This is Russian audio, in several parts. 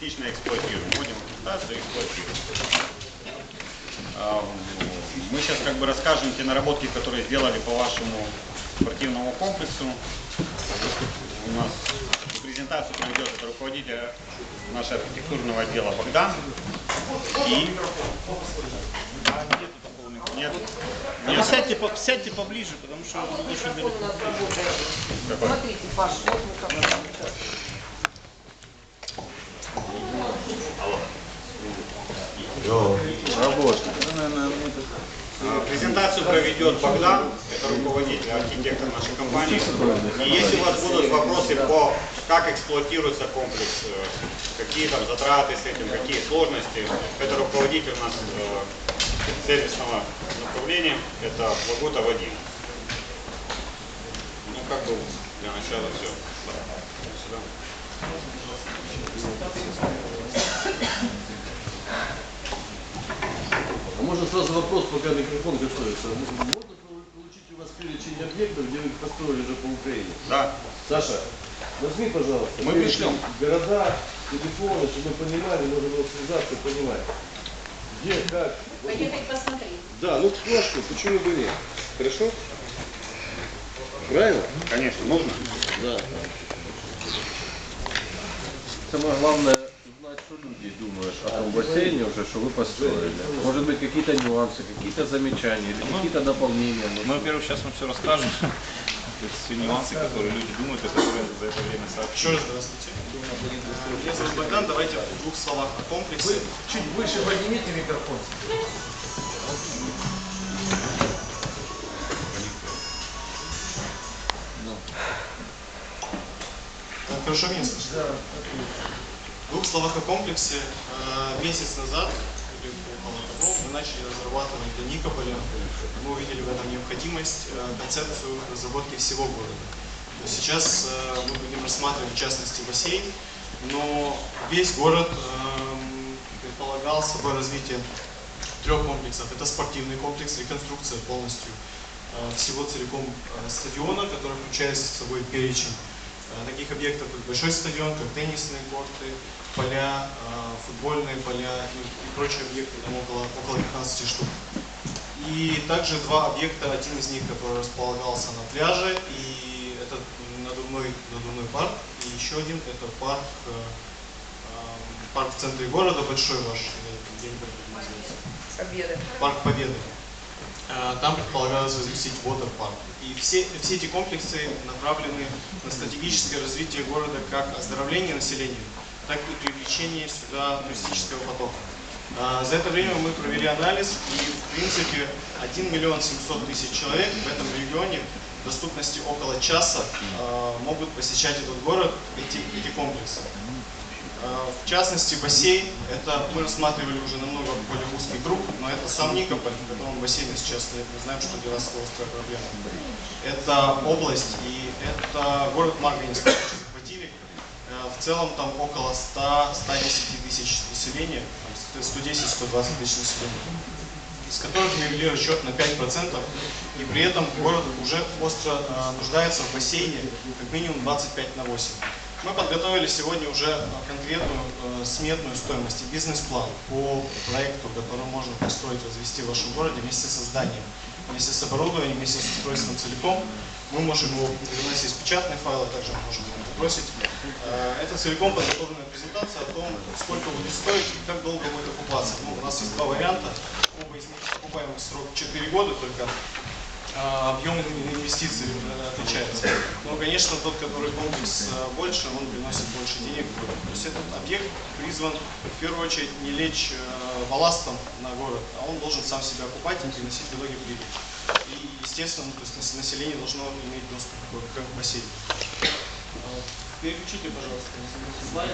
частично эксплуатируем. Эксплуатацию, эксплуатируем. А, Мы сейчас как бы расскажем те наработки, которые сделали по вашему спортивному комплексу. У нас презентацию проведет это руководитель нашего архитектурного отдела Богдан. И... А, Нет. Ну, сядьте, по- сядьте поближе, потому что очень далеко. у нас работает. Какой? Смотрите, Паш, вот микрофон. А, Презентацию проведет Богдан, это руководитель, архитектор нашей компании. И если у вас будут вопросы по как эксплуатируется комплекс, э, какие там затраты с этим, какие сложности, это руководитель у нас э, сервисного направления, это Лагута Вадим. Ну как бы для начала все. Сюда. Можно сразу вопрос, пока микрофон готовится. Можно получить у вас перечень объектов, где вы их построили уже по Украине? Да. Саша, возьми, пожалуйста. Мы пришлем. Города, телефоны, чтобы мы понимали, можно было связаться понимать. Где, как. Поехать посмотреть. Да, ну флешку, почему бы нет? Хорошо? Правильно? Конечно, нужно. Да. Самое главное что люди думают о том бассейне уже, что вы построили. Может быть какие-то нюансы, какие-то замечания или какие-то дополнения. Мы, во-первых, сейчас вам все расскажем. То есть все нюансы, которые люди думают, и которые за это время сообщили. Раз здравствуйте. Меня зовут Богдан. Давайте в двух словах о комплексе. Чуть выше поднимите микрофон. Так, Хорошо меня слышно? Да. В двух словах о комплексе. Э, Месяц назад, или около того, мы начали разрабатывать для Никополя. Мы увидели в этом необходимость, э, концепцию разработки всего города. Сейчас э, мы будем рассматривать в частности бассейн, но весь город эм, предполагал собой развитие трех комплексов. Это спортивный комплекс, реконструкция полностью всего целиком стадиона, который включает в собой перечень таких объектов, как большой стадион, как теннисные корты, поля, э, футбольные поля и, и прочие объекты, там около, около 15 штук. И также два объекта, один из них, который располагался на пляже, и это надувной, надувной парк, и еще один это парк, э, парк в центре города, большой ваш, э, я не помню, называется. Победы. Парк Победы. Э, Там предполагалось разместить водопарк. И все, все эти комплексы направлены на стратегическое развитие города как оздоровление населения, так и привлечение сюда туристического потока. Э, За это время мы провели анализ, и в принципе 1 миллион 700 тысяч человек в этом регионе в доступности около часа э, могут посещать этот город, эти, эти комплексы. Э, В частности, бассейн, это мы рассматривали уже намного более узкий круг, но это сам Никополь, в котором бассейна сейчас нет. Мы знаем, что для вас это острая проблема. Это область и это город который захватили. Э, В целом там около 100-110 тысяч населения, там 110-120 тысяч населения из которых мы ввели расчет на 5%, и при этом город уже остро э, нуждается в бассейне как минимум 25 на 8. Мы подготовили сегодня уже э, конкретную э, сметную стоимость и бизнес-план по проекту, который можно построить, развести в вашем городе вместе со зданием, вместе с оборудованием, вместе с устройством целиком. Мы можем его, у нас есть печатный файл, а также можем его бросить. Э, Это целиком подготовленная презентация о том, сколько будет стоить и как долго будет окупаться. Ну, у нас есть два варианта. Оба из них окупаемый срок 4 года только. А Объем инвестиций э, отличается. Но, конечно, тот, который комплекс э, больше, он приносит больше денег. То есть этот объект призван в первую очередь не лечь э, балластом на город, а он должен сам себя окупать и приносить в итоге прибыль. И, естественно, то есть нас- население должно иметь доступ к, бассейну. Э, Переключите, пожалуйста, на следующий слайд.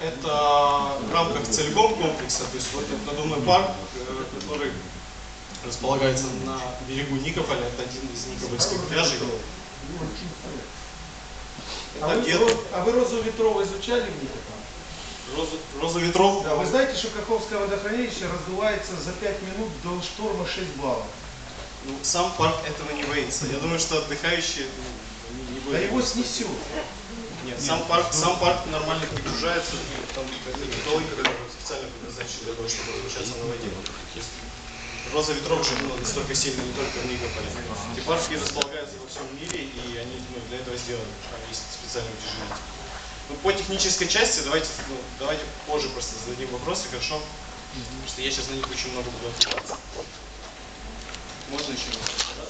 Это в рамках целиком комплекса, то есть вот этот надувной парк, который располагается на берегу Никополя, это один из никопольских пляжей. А вы, а вы розу ветров изучали в Никополе? роза, роза ветров. Да, вы знаете, что Каховское водохранилище раздувается за 5 минут до шторма 6 баллов. Ну, сам парк этого не боится. Я думаю, что отдыхающие ну, не Да будут. его снесет. Нет, сам парк, сам парк нормально перегружается, там металлы, которые специально предназначены для того, чтобы размещаться на воде. Роза ветров же ну, настолько сильно не только в Никополе. Эти парки располагаются во всем мире, и они ну, для этого сделаны. Там есть специальные утяжелители. Ну, по технической части давайте, ну, давайте позже просто зададим вопросы, хорошо? Потому что я сейчас на них очень много буду отвлекаться. Можно еще раз?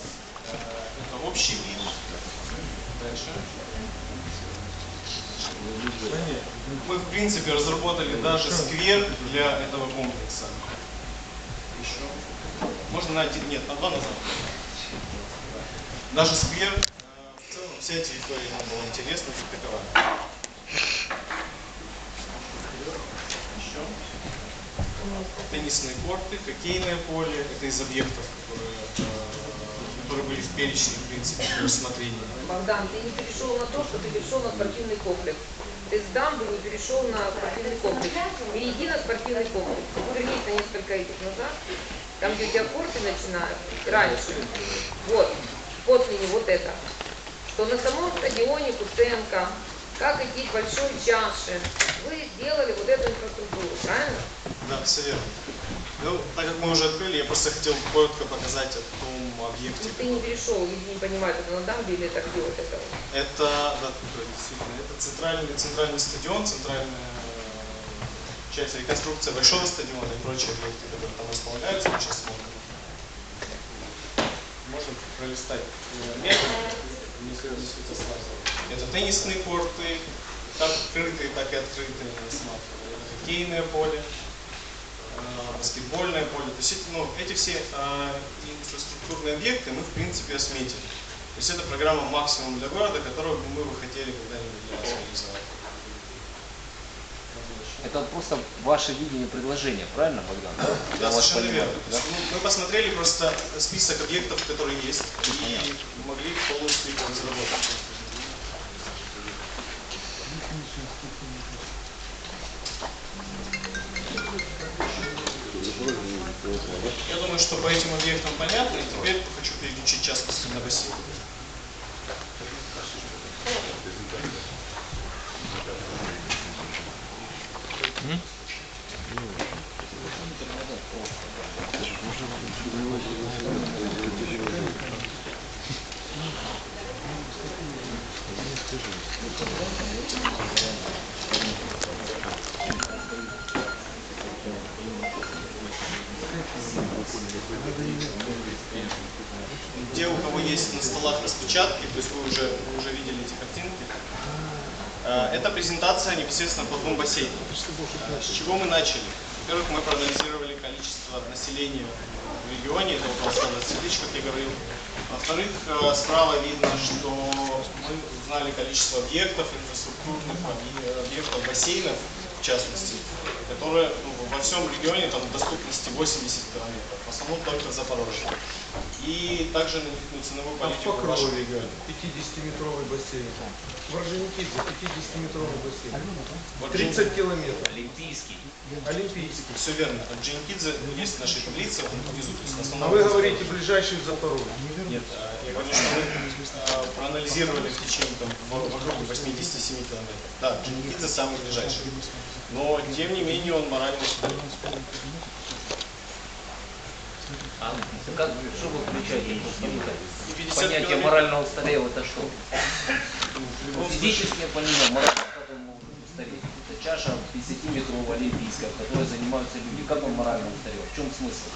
Это общий вид. Дальше. Мы, в принципе, разработали даже сквер для этого комплекса. Еще. Можно на один, нет, на два назад. Даже сквер, э, в целом, вся территория нам была интересна, таковая. Еще. Теннисные корты, хоккейное поле, это из объектов, которые, э, которые были в перечне, в принципе, при рассмотрении. Богдан, ты не перешел на то, что ты перешел на спортивный комплекс. Ты с дамбы перешел на спортивный комплекс. Перейди на спортивный комплекс. Вернись на несколько этих назад. Там, где у тебя начинают, раньше. Вот, после него вот это. Что на самом стадионе Куценко, как идти к большой чаше, вы сделали вот эту инфраструктуру, правильно? Да, все верно. Ну, так как мы уже открыли, я просто хотел коротко показать о том объекте. Ну, ты не перешел, люди не понимают, это на дамбе или это где вот это. Это, да, действительно, это центральный, центральный стадион, центральная часть реконструкции большого стадиона и прочие объекты, которые там располагаются, мы сейчас смотрим. Можно пролистать метод, несколько несколько слайдов. Это теннисные корты, как открытые, так и открытые мы рассматривали. Это хоккейное поле, э, баскетбольное поле. То есть ну, эти все э, инфраструктурные объекты мы в принципе осметили. То есть это программа максимум для города, которую бы мы бы хотели когда-нибудь для вас реализовать. Это просто ваше видение предложения, правильно, Богдан? Да, Я совершенно понимаю, верно. Да? есть мы, посмотрели просто список объектов, которые есть, и могли полностью их разработать. Я думаю, что по этим объектам понятно, и теперь хочу переключить частности на бассейн. Те, у кого столах распечатки, то есть вы уже, вы уже видели эти картинки, Э, это презентация непосредственно по двум бассейнам. С чего мы начали? Во-первых, мы проанализировали количество населения в регионе, это около 120 тысяч, как я говорил. Во-вторых, э, справа видно, что мы узнали количество объектов, инфраструктурных объ- объектов, бассейнов, в частности, которые ну, во всем регионе там в доступности 80 километров, в основном только в Запорожье. И также на ну, ценовую А в политику в Покрове регионе. 50-метровый бассейн. В Орджоникидзе 50-метровый бассейн. В 30 километров. Олимпийский. Олимпийский. Все верно. Джинкидзе есть в нашей таблице, он внизу. То есть в А вы говорите ближайший в Запорожье. Нет, э, я говорю, что мы э, проанализировали в течение там, в, в округе 87 километров. Да, Джинкидзе самый ближайший. Но, тем не менее, он морально. А как, что вы включаете? Просто не так. И 50 Понятие километров- морально устарел это что? случае- Физически я понимаю, морально как он может устареть? Это чаша 50-метровая олимпийская, в которой занимаются люди. Как он морально устарел? В чем смысл?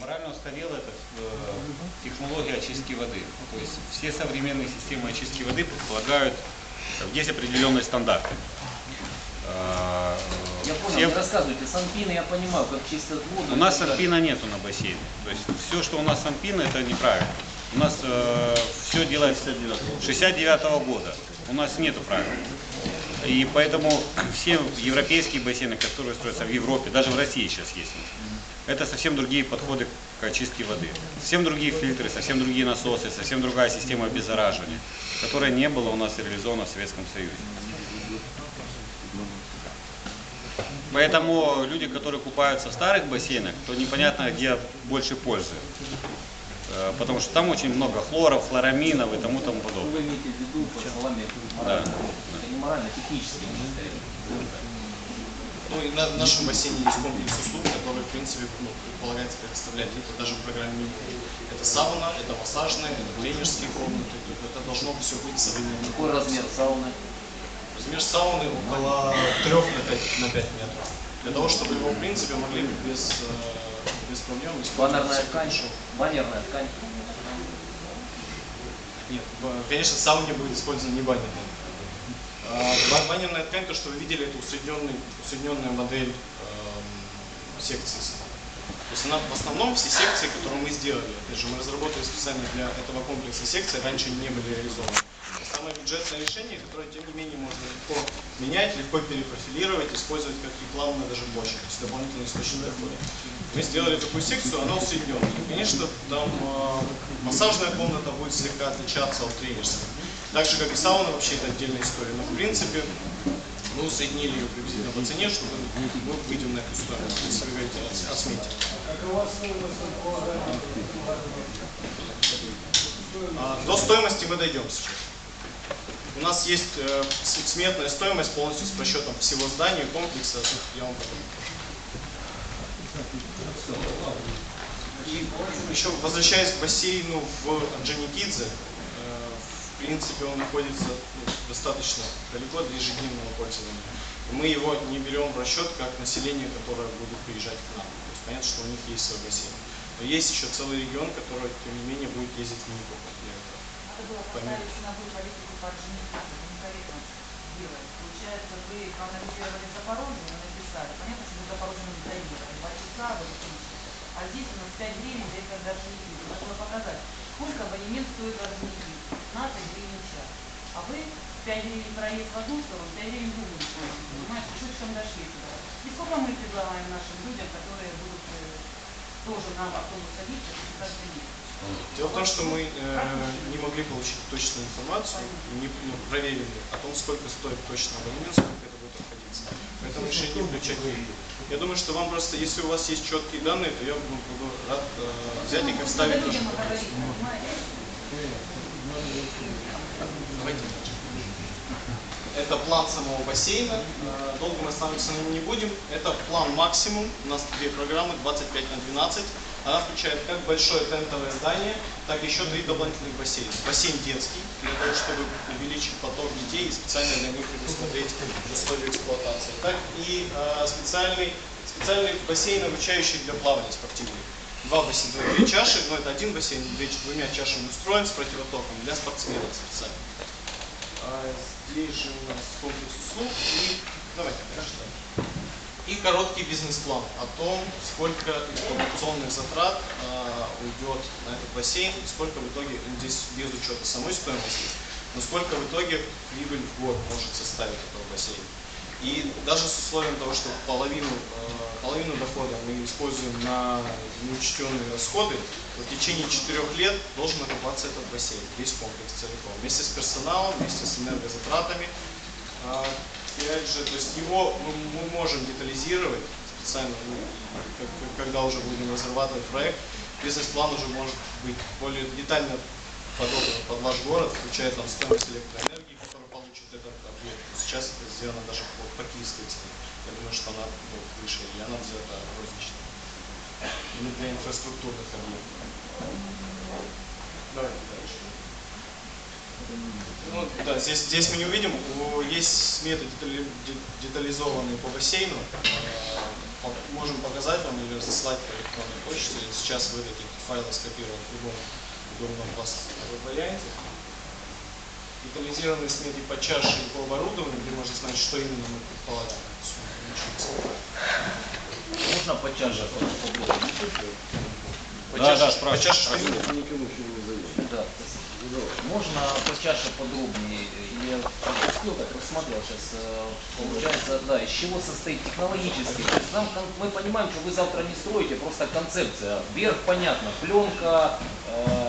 Морально устарела это э, технология очистки воды. То есть все современные системы очистки воды предполагают, есть определенные стандарты. Э, Я понял, все- не рассказывайте. Санпины я понимаю, как чистят воду. У нас санпина нету на бассейне. То есть все, что у нас санпина, это неправильно. У нас все делается 69 года. У нас нету правил. И поэтому все европейские бассейны, которые строятся в Европе, даже в России сейчас есть, это совсем другие подходы к очистке воды. Совсем другие фильтры, совсем другие насосы, совсем другая система обеззараживания, которая не была у нас реализована в Советском Союзе. Поэтому люди, которые купаются в старых бассейнах, то непонятно, где больше пользы. Э, Потому что там очень много хлоров, хлораминов и тому тому подобное. Вы имеете в виду под словами морально, это не морально, технически не старик. Ну и на в нашем бассейне есть комплекс услуг, который, в принципе, ну, предполагается предоставлять это даже в программе минимум. Это сауна, это массажная, это тренерские комнаты, это должно все быть современно. Какой размер сауны? Размер сауны около 3 на 5, на 5 метров. Для того, чтобы его, в принципе, могли без, э, без проблем использовать. Баннерная ткань? Баннерная ткань. Нет, конечно, в сауне будет использована не баннерная. А, ба- Баннерная ткань, то, что вы видели, это усредненная модель эм, секции. То есть она в основном все секции, которые мы сделали, опять же, мы разработали специально для этого комплекса секций, раньше не были реализованы. Самое бюджетное решение, которое, тем не менее, можно легко менять, легко перепрофилировать, использовать как рекламную даже площадь, то есть дополнительный источник дохода. Мы сделали такую секцию, она усредненная. Конечно, там э, массажная комната будет слегка отличаться от тренерской. Так же, как и сауна, вообще это отдельная история. Но, в принципе, мы усреднили ее приблизительно по цене, чтобы мы выйдем на эту стоимость, если вы говорите о, о смете. А, До стоимости мы дойдем сейчас. У нас есть э, сметная стоимость полностью с просчетом всего здания, комплекса. Я вам покажу. И еще возвращаясь к бассейну в Орджоникидзе, э, в принципе он находится ну, достаточно далеко для ежедневного пользования. И мы его не берем в расчет как население, которое будет приезжать к нам. То есть понятно, что у них есть свой бассейн. Но есть еще целый регион, который, тем не менее, будет ездить в мини-копах для этого. Было поставить ценовую политику по Орджоникидзе, это некорректно делать. Получается, вы проанализировали Запорожье, вы написали. Понятно, что вы Запорожье не доехали, два часа, вы. А здесь у нас 5 гривен доехать до Орджоникидзе. Надо было показать, сколько абонемент стоит Орджоникидзе. 15 гривен в час. А вы 5 гривен проезд в одну сторону, 5 гривен в другую сторону. Понимаете, слишком дошли туда. И сколько мы предлагаем нашим людям, которые будут э, тоже на автобус садиться, и каждый день. Дело в том, что мы э, не могли получить точную информацию, не ну, проверили о том, сколько стоит точно абонемент, сколько это будет обходиться. Поэтому включать не буду. Я думаю, что вам просто, если у вас есть четкие данные, то я ну, буду рад э, взять их и вставить понимаете? Давайте. Это план самого бассейна. Э, Долго мы останавливаться на нем не будем. Это план максимум. У нас две программы 25 на 12. Она включает как большое тентовое здание, так еще три дополнительных бассейна. Бассейн детский, для того, чтобы увеличить поток детей и специально для них предусмотреть условия эксплуатации. Так и э, специальный, специальный бассейн, обучающий для плавания спортивных. Два бассейна, две чаши, но это один бассейн, две- двумя чашами устроен с противотоком для спортсменов специально. А здесь же у нас комплекс услуг и давайте дальше. И короткий бизнес-план о том, сколько эксплуатационных затрат а, уйдет на этот бассейн, сколько в итоге, здесь без учета самой стоимости, но сколько в итоге прибыль в год может составить этого бассейна. И даже с условием того, что половину, э, половину дохода мы используем на неучтенные расходы, в течение четырех лет должен окупаться этот бассейн, весь комплекс целиком, вместе с персоналом, вместе с энергозатратами. А, Опять же, то есть его мы, мы можем детализировать специально, ну, как- как- когда уже будем разрабатывать проект, бизнес-план уже может быть более детально подобран под ваш город, включая там стоимость электроэнергии, которую получит этот объект. Сейчас это сделано даже по, по киевской цене. Я думаю, что она ну, выше, и она взята розничная. Именно для инфраструктурных объектов. Давайте дальше. Ну, да, здесь, здесь мы не увидим, есть сметы детали- де- детализованные по бассейну. По- Можем показать вам или заслать по электронной почте. Сейчас вы эти файлы скопировать в любом удобном варианте. Детализированные сметы по чаше и по оборудованию, где можно знать, что именно мы предполагаем. Можно по чаше Да, да, спрашивай. Да. Можно по чаше подробнее? Я пропустил, так рассмотрел сейчас. э, Получается, да, из чего состоит технологически? То есть нам, мы понимаем, что вы завтра не строите, просто концепция. Вверх понятно, пленка,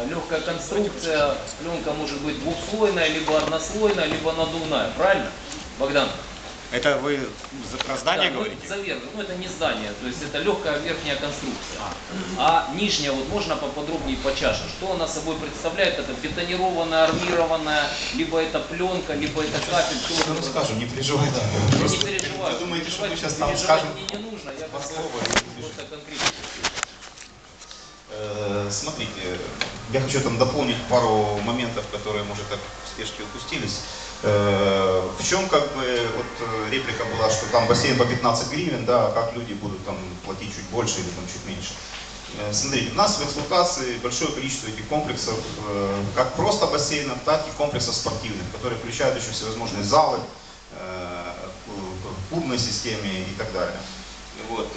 легкая конструкция, пленка может быть двухслойная, либо однослойная, либо надувная, правильно, Богдан? Это вы за- про здание Да, ну, говорите? заверно. Ну, это не здание, то есть это легкая верхняя конструкция. А нижняя, вот можно поподробнее по чаше. Что она собой представляет? Это бетонированная, армированная, либо это пленка, либо это капель. Что Я это? скажу, не переживай, да. Просто не переживаю. Вы думаете, что мы сейчас там переживать скажем мне не нужно, я и просто конкретно. Э, Смотрите, я хочу там дополнить пару моментов, которые, может, так в спешке упустились. Э, В чем как бы вот э, реплика была, что там бассейн по 15 гривен, да, а как люди будут там платить чуть больше или там чуть меньше. Э, Смотрите, у нас в эксплуатации большое количество этих комплексов, как просто бассейнов, так и комплексов спортивных, которые включают еще всевозможные залы, клубной системе и так далее. Вот.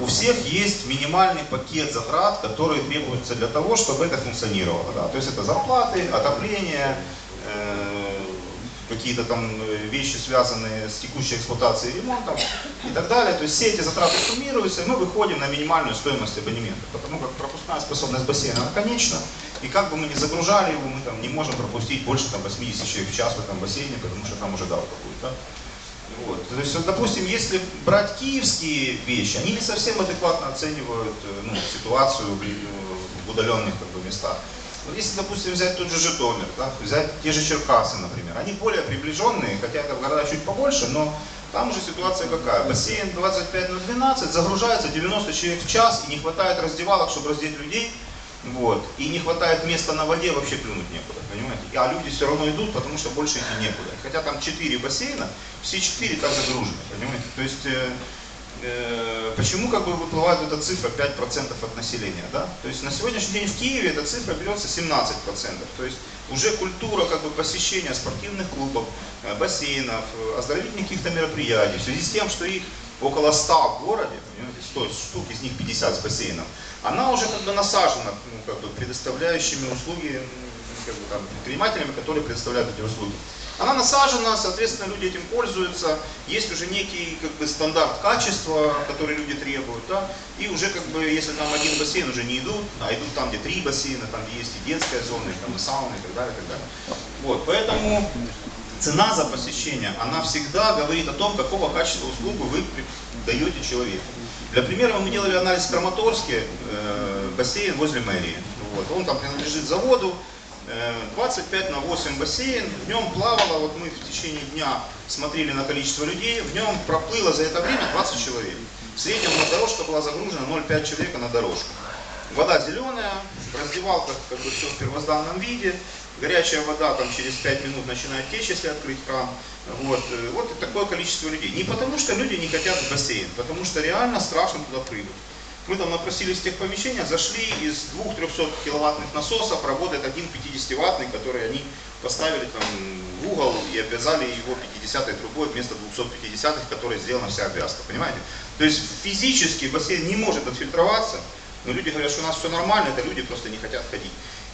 У всех есть минимальный пакет затрат, которые требуются для того, чтобы это функционировало. Да? То есть это зарплаты, отопление, какие-то там э, вещи, связанные с текущей эксплуатацией и ремонтом и так далее. То есть все эти затраты суммируются, и мы выходим на минимальную стоимость абонемента. Потому как пропускная способность бассейна она конечна, и как бы мы ни загружали его, мы там не можем пропустить больше там, 80 человек в час в этом бассейне, потому что там уже давка будет. Да? Вот. То есть, допустим, если брать киевские вещи, они не совсем адекватно оценивают э, ну, ситуацию ли- в удаленных как бы, местах. Если, допустим, взять тот же Житомир, да, взять те же Черкасы, например, они более приближенные, хотя это города чуть побольше, но там уже ситуация какая? Бассейн 25 на 12, загружается 90 человек в час, и не хватает раздевалок, чтобы раздеть людей, вот. И не хватает места на воде, вообще плюнуть некуда, понимаете? А люди все равно идут, потому что больше идти некуда. Хотя там 4 бассейна, все 4 так загружены, понимаете? То есть, э, почему как бы выплывает эта цифра 5% от населения, да? То есть на сегодняшний день в Киеве эта цифра берется 17%. То есть уже культура как бы посещения спортивных клубов, э, бассейнов, э, оздоровительных каких-то мероприятий, в связи с тем, что их около 100 в городе, понимаете, 100 штук, из них 50 с бассейном, она уже как бы насажена, ну, как бы предоставляющими услуги, как бы, там, предпринимателями, которые предоставляют эти услуги. Она насажена, соответственно, люди этим пользуются, есть уже некий как бы, стандарт качества, который люди требуют, да, и уже как бы, если там один бассейн уже не идут, а идут там, где три бассейна, там где есть и детская зона, и, там, и сауна, и так далее, и так далее. Вот, поэтому цена за посещение, она всегда говорит о том, какого качества услугу вы даете человеку. Для примера мы делали анализ в Краматорске, э, бассейн возле мэрии. Вот. Он там принадлежит заводу, 25 на 8 бассейн, в нем плавало, вот мы в течение дня смотрели на количество людей, в нем проплыло за это время 20 человек. В среднем у нас дорожка была загружена 0,5 человека на дорожку. Вода зеленая, раздевалка как бы все в первозданном виде, горячая вода там через 5 минут начинает течь, если открыть кран. Вот, э, вот такое количество людей. Не потому что люди не хотят в бассейн, потому что реально страшно туда прыгать. Мы там напросились в тех помещениях, зашли из двух 300 киловаттных насосов, работает один 50-ваттный, который они поставили там в угол и обвязали его 50-й трубой вместо 250-х, которой сделана вся обвязка, понимаете? То есть физически бассейн не может отфильтроваться, но люди говорят, что у нас все нормально, это люди просто не хотят ходить.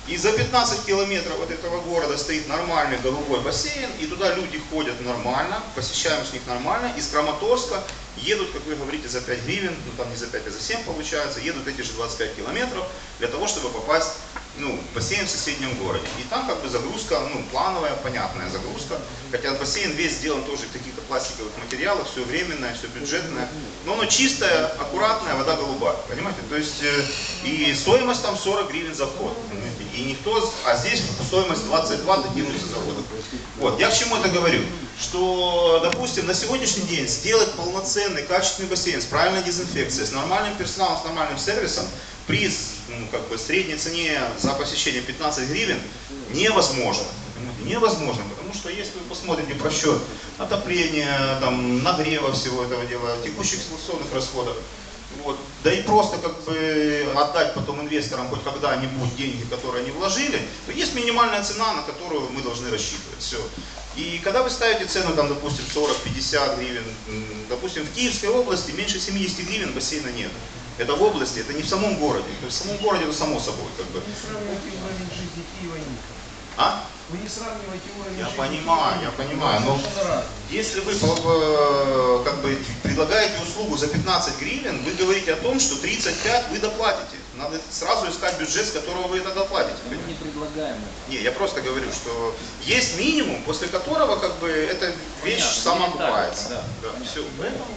И за 15 километров от этого города стоит нормальный голубой бассейн, и туда люди ходят нормально, посещаем с них нормально, из Краматорска едут, как вы говорите, за 5 гривен, ну там не за 5, а за 7 получается, едут эти же 25 километров для того, чтобы попасть ну, в бассейн в соседнем городе. И там как бы загрузка, ну, плановая, понятная загрузка, хотя бассейн весь сделан тоже из каких-то пластиковых материалов, все временное, все бюджетное, но оно чистое, аккуратное, вода голубая, понимаете? То есть э, и стоимость там 40 гривен за вход, понимаете? и никто, а здесь стоимость 22 докинуться за вход. Вот, я к чему это говорю? Что, допустим, на сегодняшний день сделать полноценный, качественный бассейн с правильной дезинфекцией, с нормальным персоналом, с нормальным сервисом, при ну, как бы, средней цене за посещение 15 гривен невозможно. Невозможно, потому что если вы посмотрите про счет отопления, там, нагрева всего этого дела, текущих эксплуатационных расходов, вот, да и просто как бы отдать потом инвесторам хоть когда-нибудь деньги, которые они вложили, то есть минимальная цена, на которую мы должны рассчитывать. Все. И когда вы ставите цену, там, допустим, 40-50 гривен, допустим, в Киевской области меньше 70 гривен бассейна нет. Это в области, это не в самом городе. То есть в самом городе это само собой. Как бы. Не сравнивайте уровень жизни Киева и. А? Вы не сравниваете уровень Я жизни понимаю, я Киева понимаю, но если вы э, как бы, предлагаете услугу за 15 гривен, вы говорите о том, что 35 вы доплатите. Надо сразу искать бюджет, с которого вы это доплатите. Мы не предлагаем это. Не, я просто говорю, что есть минимум, после которого как бы эта вещь Понятно, сама элементарно, окупается. да. Да, все.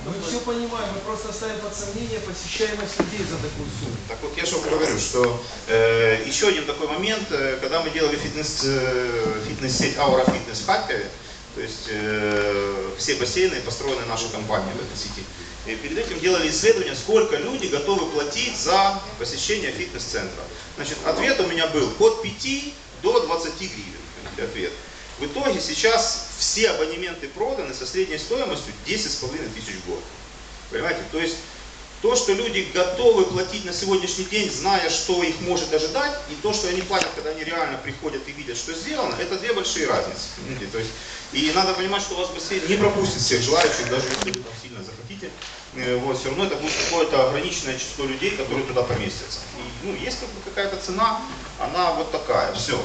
Мы все понимаем, мы просто ставим под сомнение посещаемость людей за такую сумму. Так вот я что говорю, что э, еще один такой момент, э, когда мы делали фитнес, э, фитнес-сеть Aura Fitness в Харькове, то есть э, все бассейны построены нашей компанией в этой сети. И перед этим делали исследование, сколько люди готовы платить за посещение фитнес-центра. Значит, ответ у меня был от 5 до 20 гривен. Ответ. В итоге сейчас все абонементы проданы со средней стоимостью 10,5 тысяч в год. Понимаете? То есть то, что люди готовы платить на сегодняшний день, зная, что их может ожидать, и то, что они платят, когда они реально приходят и видят, что сделано, это две большие разницы. понимаете? То есть, и надо понимать, что у вас бассейн не пропустит всех желающих, даже если вы там сильно захотите. Э, Вот, все равно это будет какое-то ограниченное число людей, которые туда поместятся. И, ну, есть как бы какая-то цена, она вот такая. Все.